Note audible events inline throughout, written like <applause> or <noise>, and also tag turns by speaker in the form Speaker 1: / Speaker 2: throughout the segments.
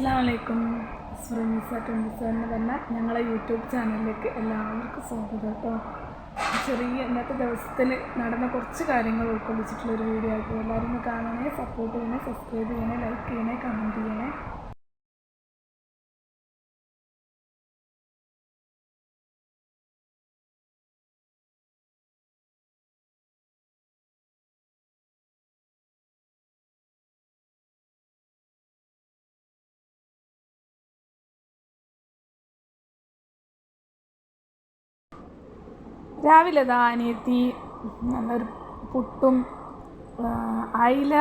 Speaker 1: അസ്സാം വലൈക്കും സുറമീസ twenty seven പറഞ്ഞ ഞങ്ങളെ യൂട്യൂബ് ചാനലിലേക്ക് എല്ലാവർക്കും സ്വാഗതം കേട്ടോ. ചെറിയ ഇന്നത്തെ ദിവസത്തിൽ നടന്ന കുറച്ച് കാര്യങ്ങൾ ഉൾക്കൊള്ളിച്ചിട്ടുള്ള ഒരു വീഡിയോ ആയിരിക്കും എല്ലാവരും കാണണേ സപ്പോർട്ട് ചെയ്യണേ സബ്സ്ക്രൈബ് ചെയ്യണേ ലൈക്ക് ചെയ്യണേ കമന്റ് ചെയ്യണേ. രാവിലെ ദാ അനിയത്തി നല്ലൊരു പുട്ടും അയില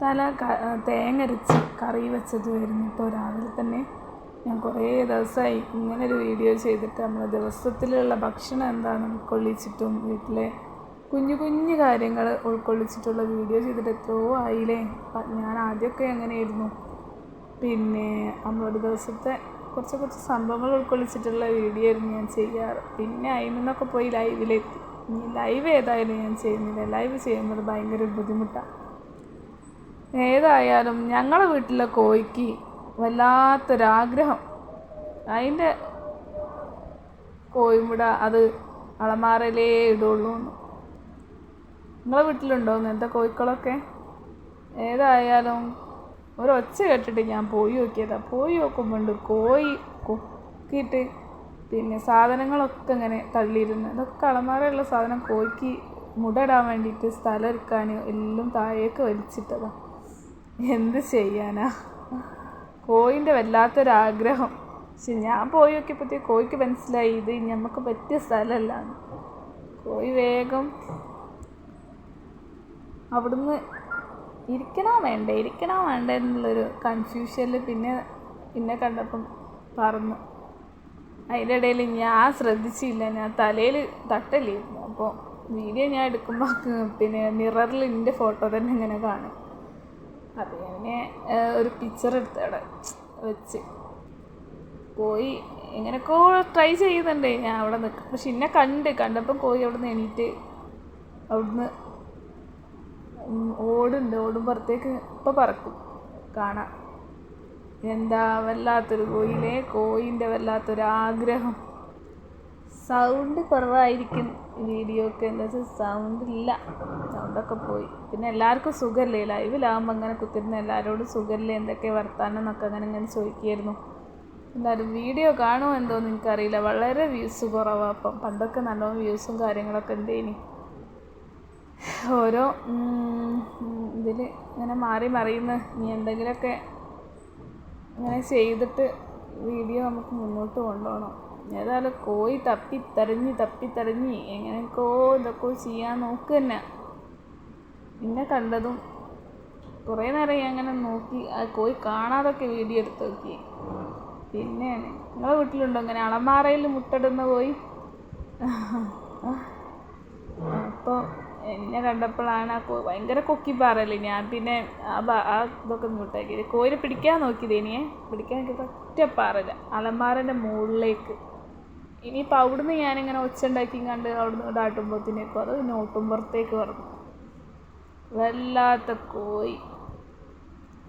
Speaker 1: തല ക- തേങ്ങ അരച്ച് കറി വെച്ചതുമായിരുന്നു ഇപ്പോൾ രാവിലെ തന്നെ ഞാൻ കുറേ ദിവസമായി ഇങ്ങനെ ഒരു വീഡിയോ ചെയ്തിട്ട് നമ്മൾ ദിവസത്തിലുള്ള ഭക്ഷണം എന്താണ് ഉൾക്കൊള്ളിച്ചിട്ടും വീട്ടിലെ കുഞ്ഞു കുഞ്ഞു കാര്യങ്ങൾ ഉൾക്കൊള്ളിച്ചിട്ടുള്ള വീഡിയോ ചെയ്തിട്ട് എത്രയോ ആയില്ലേ. ഞാൻ ആദ്യമൊക്കെ അങ്ങനെയായിരുന്നു. പിന്നെ നമ്മളൊരു ദിവസത്തെ കുറച്ച് കുറച്ച് സംഭവങ്ങൾ ഉൾക്കൊള്ളിച്ചിട്ടുള്ള വീഡിയോ ആയിരുന്നു ഞാൻ ചെയ്യാറ്. പിന്നെ അതിൽ നിന്നൊക്കെ പോയി ലൈവിലെത്തി ഇനി ലൈവ് ഏതായാലും ഞാൻ ചെയ്യുന്നില്ല. ലൈവ് ചെയ്യുന്നത് ഭയങ്കര ബുദ്ധിമുട്ടാണ് ഏതായാലും ഞങ്ങളെ വീട്ടിലെ കോഴിക്ക് വല്ലാത്തൊരാഗ്രഹം. അതിന്റെ കോഴിമുട അത് അളമാറയിലേ ഇടുള്ളൂ എന്ന്. നിങ്ങളെ വീട്ടിലുണ്ടോ ഇങ്ങനത്തെ കോഴിക്കളൊക്കെ? ഏതായാലും ഒരൊച്ച കേട്ടിട്ട് ഞാൻ പോയി നോക്കിയതാ. പോയി നോക്കുമ്പോണ്ട് കോയി കൊക്കിയിട്ട് പിന്നെ സാധനങ്ങളൊക്കെ ഇങ്ങനെ തള്ളിയിരുന്നു. ഇതൊക്കെ അളമാറയുള്ള സാധനം കോയ്ക്ക് മുടടാൻ വേണ്ടിയിട്ട് സ്ഥലം എടുക്കാൻ എല്ലാം താഴേക്ക് വലിച്ചിട്ടതാ. എന്ത് ചെയ്യാനാ? കോയിന്റെ വല്ലാത്തൊരാഗ്രഹം. പക്ഷെ ഞാൻ പോയി നോക്കിയപ്പോഴത്തേക്ക് കോയിക്ക് മനസ്സിലായി ഇത് നമുക്ക് പറ്റിയ സ്ഥലമല്ല കോയി വേഗം അവിടുന്ന് ഇരിക്കണോ വേണ്ടേ? ഇരിക്കണോ വേണ്ടേ എന്നുള്ളൊരു കൺഫ്യൂഷനിൽ പിന്നെ പിന്നെ കണ്ടപ്പം പറന്നു. അതിന്റെ ഇടയിൽ ഞാൻ ശ്രദ്ധിച്ചില്ല. ഞാൻ തലയിൽ തട്ടല്ലായിരുന്നു അപ്പോൾ വീഡിയോ ഞാൻ എടുക്കുമ്പോൾ പിന്നെ മിററിൽ എന്റെ ഫോട്ടോ തന്നെ ഇങ്ങനെ കാണും. അത് ഞാൻ ഒരു പിക്ചർ എടുത്ത് അവിടെ വെച്ച്. കോഴി എങ്ങനെയൊക്കെ ട്രൈ ചെയ്യുന്നുണ്ട് ഞാൻ അവിടെ നിൽക്കും പക്ഷെ എന്നെ കണ്ട് കണ്ടപ്പം കോഴി അവിടെ നിന്ന് എണീറ്റ് അവിടുന്ന് ഓടുണ്ട് ഓടും പുറത്തേക്ക് ഇപ്പം പറക്കും. കാണാം. എന്താ വല്ലാത്തൊരു കോയിലെ കോയിന്റെ വല്ലാത്തൊരു ആഗ്രഹം സൗണ്ട് കുറവായിരിക്കും വീഡിയോക്ക് എന്താ വെച്ചാൽ സൗണ്ട് ഇല്ല. സൗണ്ടൊക്കെ പോയി. പിന്നെ എല്ലാവർക്കും സുഖമല്ലേ ലൈവിലാകുമ്പോൾ അങ്ങനെ കുത്തിരുന്ന എല്ലാവരോടും സുഖമല്ലേ എന്തൊക്കെ വർത്താനം എന്നൊക്കെ അങ്ങനെ ഇങ്ങനെ ചോദിക്കുമായിരുന്നു എന്തായാലും വീഡിയോ കാണുമോ എന്തോന്ന് എനിക്കറിയില്ല. വളരെ വ്യൂസ് കുറവാണ് അപ്പം പണ്ടൊക്കെ നല്ലോണം വ്യൂസും കാര്യങ്ങളൊക്കെ ഉണ്ടേനി. ഓരോ ഇതിൽ ഇങ്ങനെ മാറി മറിയുന്ന. ഇനി എന്തെങ്കിലുമൊക്കെ ഇങ്ങനെ ചെയ്തിട്ട് വീഡിയോ നമുക്ക് മുന്നോട്ട് കൊണ്ടുപോകണം. ഏതായാലും കോഴി തപ്പി തെരഞ്ഞ് എങ്ങനെയൊക്കെയോ ഇതൊക്കെ ചെയ്യാൻ നോക്കുക തന്നെ. പിന്നെ കണ്ടതും കുറേ നേരം ഞാൻ അങ്ങനെ നോക്കി ആ കോഴി കാണാതൊക്കെ വീഡിയോ എടുത്ത് നോക്കി. പിന്നെയാണ്. നിങ്ങളെ വീട്ടിലുണ്ടോ ഇങ്ങനെ അളമാറയിൽ മുട്ടടുന്ന പോയി <laughs> അപ്പോൾ എന്നെ കണ്ടപ്പോഴാണ് ആ കോ ഭയങ്കര കൊക്കി പാറല്ലേ ഞാൻ. പിന്നെ ആ ബാ- ആ ഇതൊക്കെ മുട്ടാക്കി കോയിനെ പിടിക്കാൻ നോക്കിയത് ഇനിയെ. പിടിക്കാൻ നോക്കിയപ്പോൾ ഒറ്റ പാറല്ല അലമാരന്റെ മുകളിലേക്ക്. ഇനിയിപ്പോൾ അവിടുന്ന് ഞാനിങ്ങനെ ഒച്ച ഉണ്ടാക്കി കണ്ട് അവിടുന്ന് ഇവിടെ ആട്ടുമ്പോഴത്തേക്കും അത് പിന്നെ ഓട്ടുമ്പുറത്തേക്ക് പറഞ്ഞു വല്ലാത്ത കോയി.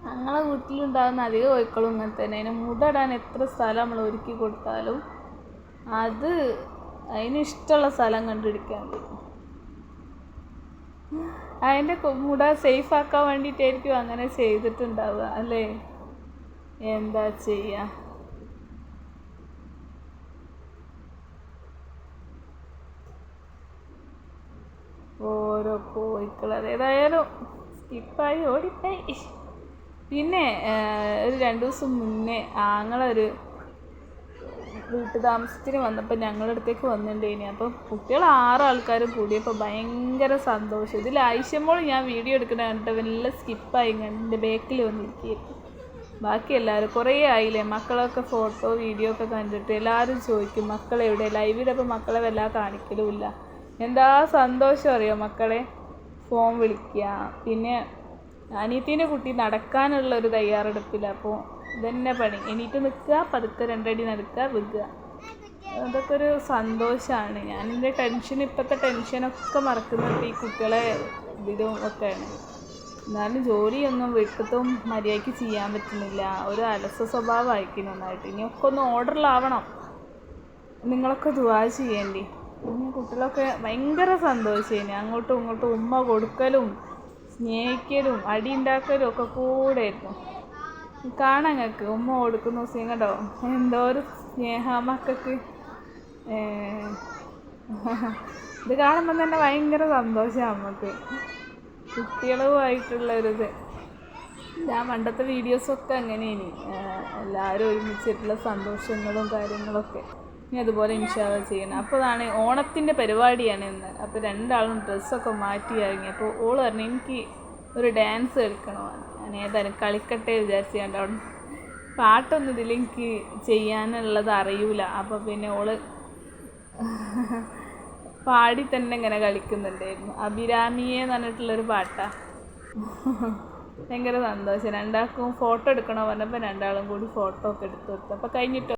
Speaker 1: ഞങ്ങളെ വീട്ടിലുണ്ടാകുന്ന അധിക കോഴിക്കളും ഇങ്ങനെ തന്നെ. അതിന് മുടടാൻ എത്ര സ്ഥലം നമ്മൾ ഒരുക്കി കൊടുത്താലും അത് അതിന് ഇഷ്ടമുള്ള സ്ഥലം കണ്ടുപിടിക്കാൻ കഴിയും അതിന്റെ മുട സേഫ് ആക്കാൻ വേണ്ടിയിട്ടായിരിക്കും അങ്ങനെ ചെയ്തിട്ടുണ്ടാവുക അല്ലേ? എന്താ ചെയ്യുക ഓരോ കോഴിക്കൾ അത് ഏതായാലും സ്കിപ്പായി ഓടിപ്പോയി. പിന്നെ ഒരു രണ്ട് ദിവസം മുന്നേ ആങ്ങളൊരു വീട്ടു താമസത്തിന് വന്നപ്പോൾ ഞങ്ങളുടെ അടുത്തേക്ക് വന്നിട്ടുണ്ടേനി അപ്പം കുട്ടികൾ ആറ് ആൾക്കാരും കൂടിയപ്പോൾ ഭയങ്കര സന്തോഷം. ഇതിൽ ആയിഷമ്പോൾ ഞാൻ വീഡിയോ എടുക്കണ കണ്ടിട്ട് വല്ല സ്കിപ്പായി എന്റെ ബാക്കിൽ വന്നിരിക്കുകയായിരുന്നു ബാക്കി എല്ലാവരും കുറേ ആയില്ലേ? മക്കളൊക്കെ ഫോട്ടോ വീഡിയോ ഒക്കെ കണ്ടിട്ട് എല്ലാവരും ചോദിക്കും മക്കളെവിടെ ലൈവിലപ്പോൾ മക്കളെ വല്ലാതെ കാണിക്കലുമില്ല എന്താ സന്തോഷം അറിയോ മക്കളെ? ഫോൺ വിളിക്കുക. പിന്നെ അനിയത്തിന്റെ കുട്ടി നടക്കാനുള്ള ഒരു തയ്യാറെടുപ്പില്ല അപ്പോൾ ഇതന്നെ പണി. എണീറ്റ് നിൽക്കുക പതുക്കെ രണ്ടടി നടക്കുക വിൽക്കുക അതൊക്കെ ഒരു സന്തോഷമാണ് ഞാൻ എന്റെ ടെൻഷൻ ഇപ്പോഴത്തെ ടെൻഷനൊക്കെ മറക്കുന്നത് ഈ കുട്ടികളെ ഇതും ഒക്കെയാണ്. എന്നാലും ജോലിയൊന്നും വീട്ടിലത്തും മര്യാദയ്ക്ക് ചെയ്യാൻ പറ്റുന്നില്ല. ഒരു അലസ സ്വഭാവമായിരിക്കും നന്നായിട്ട്. ഇനിയൊക്കെ ഒന്ന് ഓർഡറിലാവണം. നിങ്ങളൊക്കെ ദുവാ ചെയ്യേണ്ടി. കുട്ടികളൊക്കെ ഭയങ്കര സന്തോഷമായി അങ്ങോട്ടും ഇങ്ങോട്ടും ഉമ്മ കൊടുക്കലും സ്നേഹിക്കലും അടി ഉണ്ടാക്കലും ഒക്കെ കൂടെ ആയിരുന്നു കാണാൻ ഞങ്ങൾക്ക് ഉമ്മ കൊടുക്കുന്ന ദിവസം കേട്ടോ എന്തോ ഒരു സ്നേഹ മക്കൾക്ക്. ഇത് കാണുമ്പോൾ തന്നെ ഭയങ്കര സന്തോഷമാണ് നമുക്ക് കുട്ടികളുമായിട്ടുള്ളൊരിത്. ഞാൻ പണ്ടത്തെ വീഡിയോസൊക്കെ അങ്ങനെയാണ് എല്ലാവരും ഒരുമിച്ചിട്ടുള്ള സന്തോഷങ്ങളും കാര്യങ്ങളൊക്കെ. ഇനി അതുപോലെ ഇൻഷാല്ല ചെയ്യണം. അപ്പോൾ അതാണ് ഓണത്തിന്റെ പരിപാടിയാണ് ഇന്ന്. അപ്പോൾ രണ്ടാളും ഡ്രസ്സൊക്കെ മാറ്റി ഇറങ്ങി. അപ്പോൾ ഓൾ പറഞ്ഞു എനിക്ക് ഒരു ഡാൻസ് കളിക്കണോ? ഞാൻ ഏതായാലും കളിക്കട്ടെ വിചാരിച്ച് കണ്ട അവിടെ പാട്ടൊന്നും ഇതിൽ എനിക്ക് ചെയ്യാനുള്ളത് അറിയൂല. അപ്പോൾ പിന്നെ ഓൾ പാടി തന്നെ ഇങ്ങനെ കളിക്കുന്നുണ്ടായിരുന്നു. അഭിരാമിയെ എന്ന് പറഞ്ഞിട്ടുള്ളൊരു പാട്ടാണ് ഭയങ്കര സന്തോഷം. രണ്ടാൾക്കും ഫോട്ടോ എടുക്കണോ പറഞ്ഞപ്പോൾ രണ്ടാളും കൂടി ഫോട്ടോ ഒക്കെ എടുത്തു കൊടുത്തു. അപ്പോൾ കഴിഞ്ഞിട്ടോ?